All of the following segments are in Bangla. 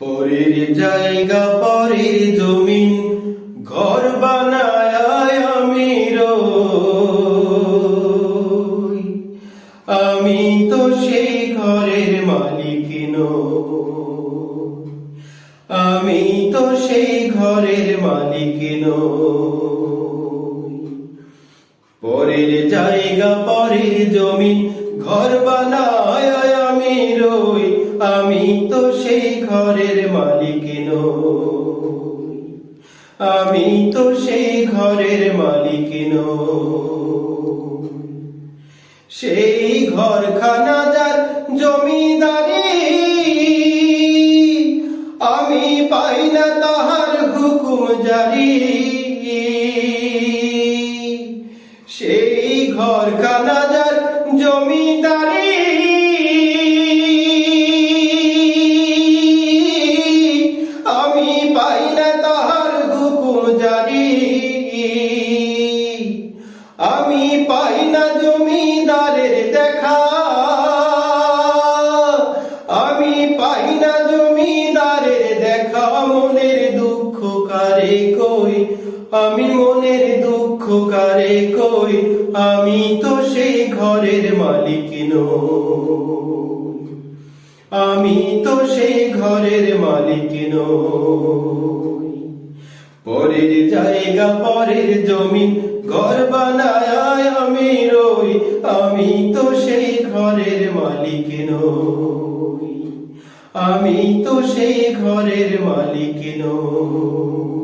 পরের জায়গা, পরের জমিন, ঘর বানায় আমি আমি তো সেই ঘরের মালিক আমি তো সেই ঘরের মালিক পরের জায়গা, পরের জমি ঘর বানায় আমি রই, আমি তো সেই ঘরের মালিক আমি তো সেই ঘরের মালিক সেই ঘরখানা যার জমিদারি, আমি পাই না তাহার হুকুম জারি। সেই ঘরখানা আমি মনের দুঃখ কারে কই? আমি তো সেই ঘরের মালিক নই। আমি তো সেই ঘরের মালিক নই। পরের জায়গা, পরের জমি, ঘর বানায় আমি রই। আমি তো সেই ঘরের মালিক নই। আমি তো সেই ঘরের মালিক নই।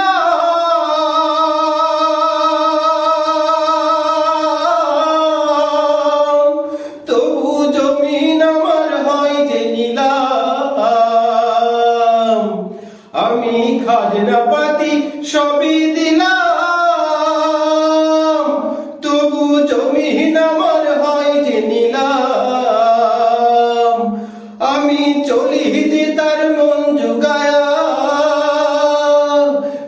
খাজনা সবই দিলাম। তবু জমিন আমার হয় যে নিলাম। আমি চলি তার মন জুগায়া।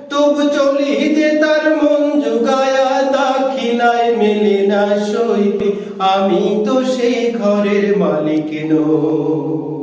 তবু চলি তার মন জুগায়া দাখিলায় মেলে না সই। আমি তো সেই ঘরের মালিক নই।